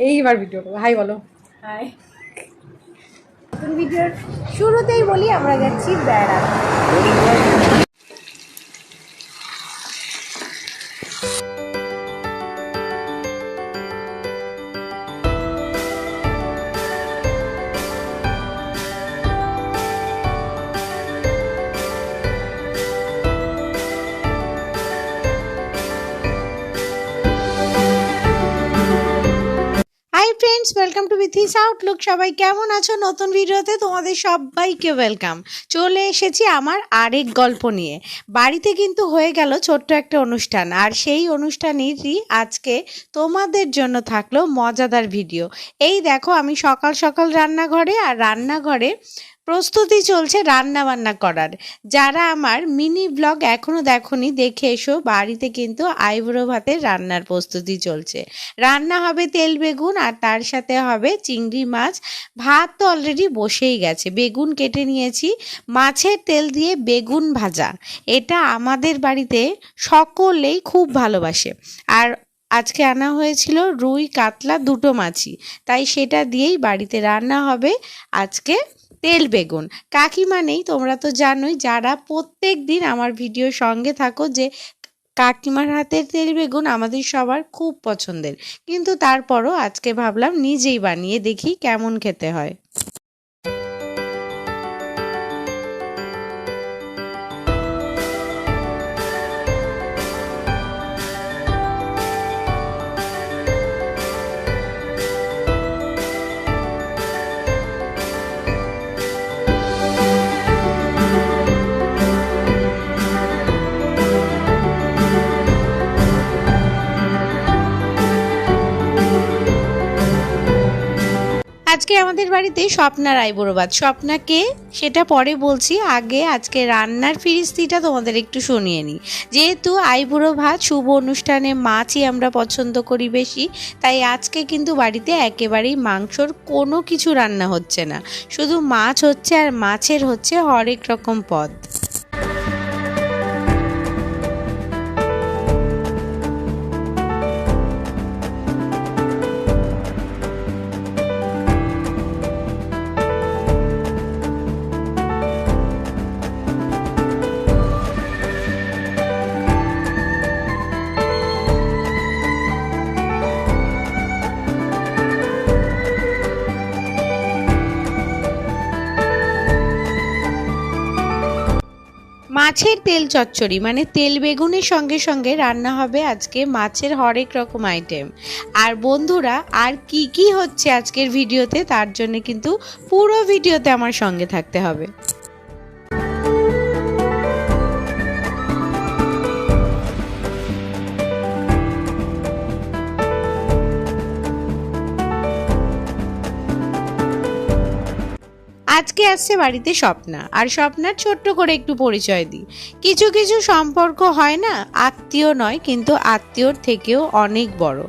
এইবার ভিডিও করব। হাই বলো। হাই নতুন ভিডিওর শুরুতেই বলি আমরা যাচ্ছি বেড়া friends welcome to Bithi's outlook সবাই কেমন আছো? নতুন ভিডিওতে তোমাদের সবাইকে ওয়েলকাম চলে এসেছি আমার আরেক গল্প নিয়ে। বাড়িতে কিন্তু হয়ে গেল ছোট্ট একটা অনুষ্ঠান। আর সেই অনুষ্ঠানেরই আজকে তোমাদের জন্য থাকল মজাদার ভিডিও। এই দেখো, আমি সকাল সকাল রান্নাঘরে আর রান্নাঘরে প্রস্তুতি চলছে রান্না বান্না করার। যারা আমার মিনি ব্লগ এখনও দেখোনি, দেখে এসো। বাড়িতে কিন্তু আইবুড়ো ভাতের রান্নার প্রস্তুতি চলছে। রান্না হবে তেল বেগুন আর তার সাথে হবে চিংড়ি মাছ। ভাত তো অলরেডি বসেই গেছে। বেগুন কেটে নিয়েছি। মাছের তেল দিয়ে বেগুন ভাজা। এটা আমাদের বাড়িতে সকলেই খুব ভালোবাসে। আর আজকে আনা হয়েছিল রুই কাতলা দুটো মাছই। তাই সেটা দিয়েই বাড়িতে রান্না হবে আজকে তেল বেগুন। কাকিমা নেই, তোমরা তো জানোই, যারা প্রত্যেক দিন আমার ভিডিও সঙ্গে থাকো যে, কাকিমার হাতের তেল বেগুন আমাদের সবার খুব পছন্দের। কিন্তু তারপরও আজকে ভাবলাম নিজেই বানিয়ে দেখি কেমন খেতে হয়। আমাদের বাড়িতে স্বপ্নার রায়বরবাদ স্বপ্নাকে সেটা পরে বলছি, আগে আজকে রান্নার ফিরিস্তিটা তোমাদের একটু শুনিয়ে নিই। যেহেতু আইবুড়ো ভাত শুভ অনুষ্ঠানে মাছই আমরা পছন্দ করি বেশি, তাই আজকে কিন্তু বাড়িতে একেবারেই মাংসর কোনো কিছু রান্না হচ্ছে না। শুধু মাছ হচ্ছে আর মাছের হচ্ছে হরেক রকম পদ। মাছের তেল চচ্চড়ি মানে তেল বেগুনের সঙ্গে সঙ্গে রান্না হবে আজকে মাছের হরেক রকম আইটেম আর বন্ধুরা, আর কি কি হচ্ছে আজকের ভিডিওতে তার জন্য কিন্তু পুরো ভিডিওতে আমার সঙ্গে থাকতে হবে। আজকে আসছে বাড়িতে স্বপ্না। আর স্বপ্নার ছোট্ট করে একটু পরিচয় দিই। কিছু কিছু সম্পর্ক হয় না, আত্মীয় নয়, কিন্তু আত্মীয়র থেকেও অনেক বড়।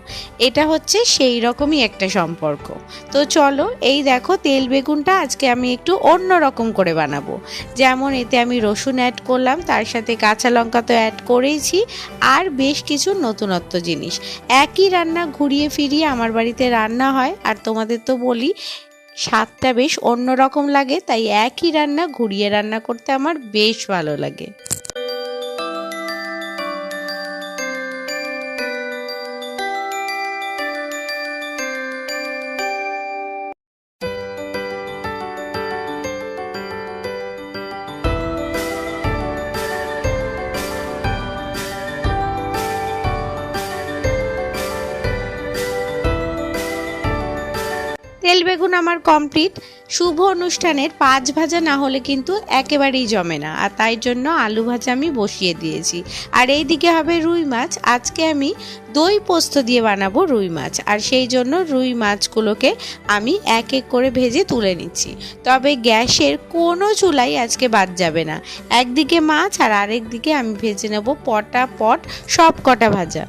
এটা হচ্ছে সেই রকমই একটা সম্পর্ক। তো চলো, এই দেখো তেল বেগুনটা আজকে আমি একটু অন্য রকম করে বানাবো। যেমন এতে আমি রসুন অ্যাড করলাম, তার সাথে কাঁচা লঙ্কা তো অ্যাড করেইছি, আর বেশ কিছু নতুনত্ব জিনিস। একই রান্না ঘুরিয়ে ফিরিয়ে আমার বাড়িতে রান্না হয়, আর তোমাদের তো বলি স্বাদটা বেশ অন্যরকম লাগে তাই একই রান্না ঘুরিয়ে রান্না করতে আমার বেশ ভালো লাগে। তেল বেগুন আমার কমপ্লিট শুভ অনুষ্ঠানের পাঁচ ভাজা না হলে কিন্তু একেবারেই জমে না। আর তাই জন্য আলু ভাজা আমি বসিয়ে দিয়েছি। আর এই দিকে হবে রুই মাছ। আজকে আমি দই পোস্ত দিয়ে বানাবো রুই মাছ। আর সেই জন্য রুই মাছগুলোকে আমি এক এক করে ভেজে তুলে নিচ্ছি। তবে গ্যাসের কোনো চুলাই আজকে বাদ যাবে না। একদিকে মাছ আর আরেক দিকে আমি ভেজে নেব পটা পট সব কটা ভাজা।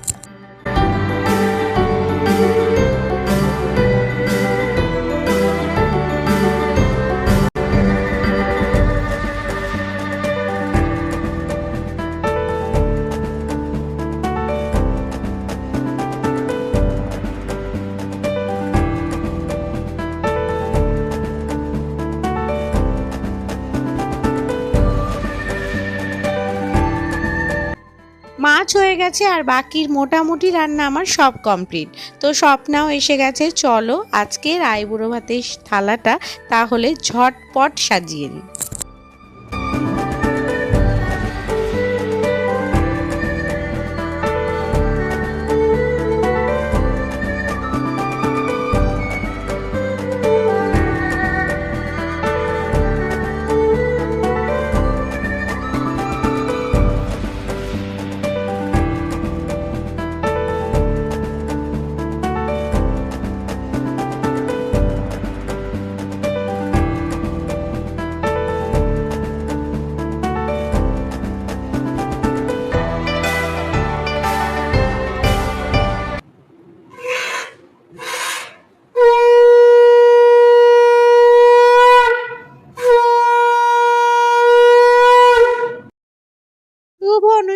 হয়ে গেছে আর বাকির মোটামুটি রান্না আমার সব কমপ্লিট তো স্বপ্নাও এসে গেছে, চলো আজকের আইবুড়ো ভাতের থালাটা তাহলে ঝটপট সাজিয়ে নিই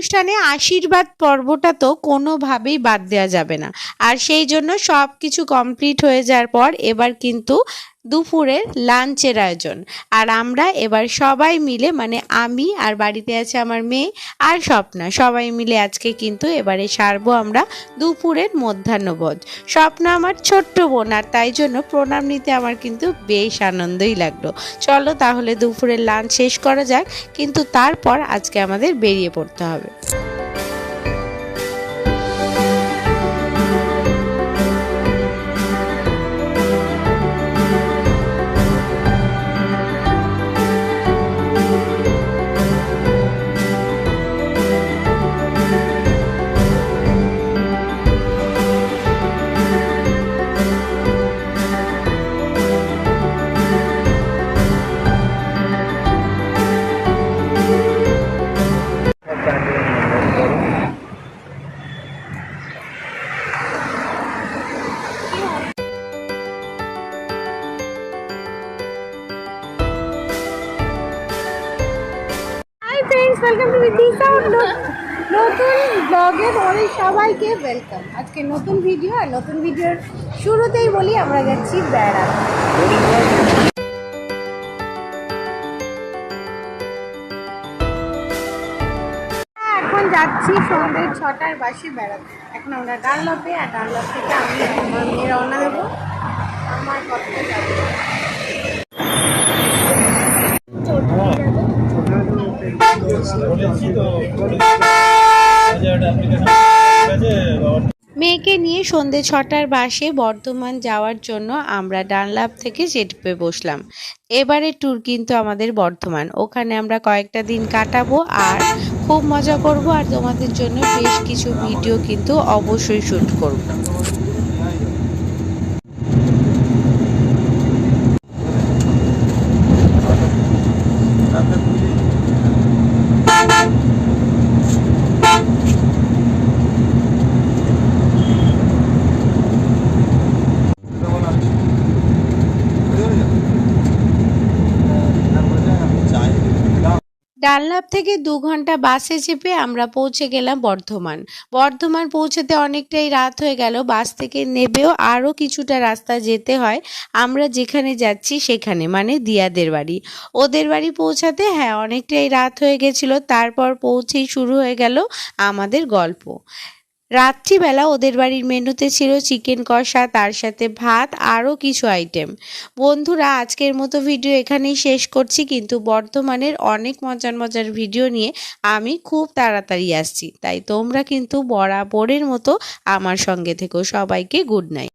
অনুষ্ঠানে আশীর্বাদ পর্বটা তো কোনোভাবেই বাদ দেওয়া যাবে না। আর সেই জন্য সব কিছু কমপ্লিট হয়ে যাওয়ার পর এবার কিন্তু দুপুরের লাঞ্চের আয়োজন। আর আমরা এবার সবাই মিলে মানে আমি আর বাড়িতে আছে আমার মেয়ে আর স্বপ্না, সবাই মিলে আজকে কিন্তু এবারে সারবো আমরা দুপুরের মধ্যাহ্নভোজ। স্বপ্না আমার ছোট্ট বোন আর তাই জন্য প্রণাম নিতে আমার কিন্তু বেশ আনন্দই লাগল। চলো তাহলে দুপুরের লাঞ্চ শেষ করা যাক, কিন্তু তারপর আজকে আমাদের বেরিয়ে পড়তে হবে। Friends welcome to this outlook নতুন ব্লগে তোমাদের সবাইকে ওয়েলকাম আজকে নতুন ভিডিও আর নতুন ভিডিওর শুরুতেই বলি, আমরা যাচ্ছি বেড়াতে এখন যাচ্ছি সন্ধ্যে ছটার বাসে বেড়াতে। এখন আমরা ডানলপে আর ডানলপ থেকে আমি আমার মেয়ে রওনা দেবো। আমার কথা যাবে। মেয়েকে নিয়ে সন্ধে ছটার বাসে বর্ধমান যাওয়ার জন্য আমরা ডানলাভ থেকে চেটপে বসলাম। এবারে ট্যুর কিন্তু আমাদের বর্ধমান। ওখানে আমরা কয়েকটা দিন কাটাবো আর খুব মজা করব আর তোমাদের জন্য বেশ কিছু ভিডিও কিন্তু অবশ্যই শ্যুট করব। ডানলাভ থেকে দু ঘণ্টা বাসে চেপে আমরা পৌঁছে গেলাম বর্ধমান। বর্ধমান পৌঁছাতে অনেকটাই রাত হয়ে গেল, বাস থেকে নেবেও আরও কিছুটা রাস্তা যেতে হয়। আমরা যেখানে যাচ্ছি সেখানে মানে দিয়াদের বাড়ি। ওদের বাড়ি পৌঁছাতে হ্যাঁ অনেকটাই রাত হয়ে গেছিল। তারপর পৌঁছেই শুরু হয়ে গেল আমাদের গল্প। রাত্রিবেলা ওদের বাড়ির মেনুতে ছিল চিকেন কষা, তার সাথে ভাত, আরও কিছু আইটেম বন্ধুরা, আজকের মতো ভিডিও এখানেই শেষ করছি, কিন্তু বর্ধমানের অনেক মজার মজার ভিডিও নিয়ে আমি খুব তাড়াতাড়ি আসছি। তাই তোমরা কিন্তু বরাবরের মতো আমার সঙ্গে থেকো। সবাইকে গুড নাইট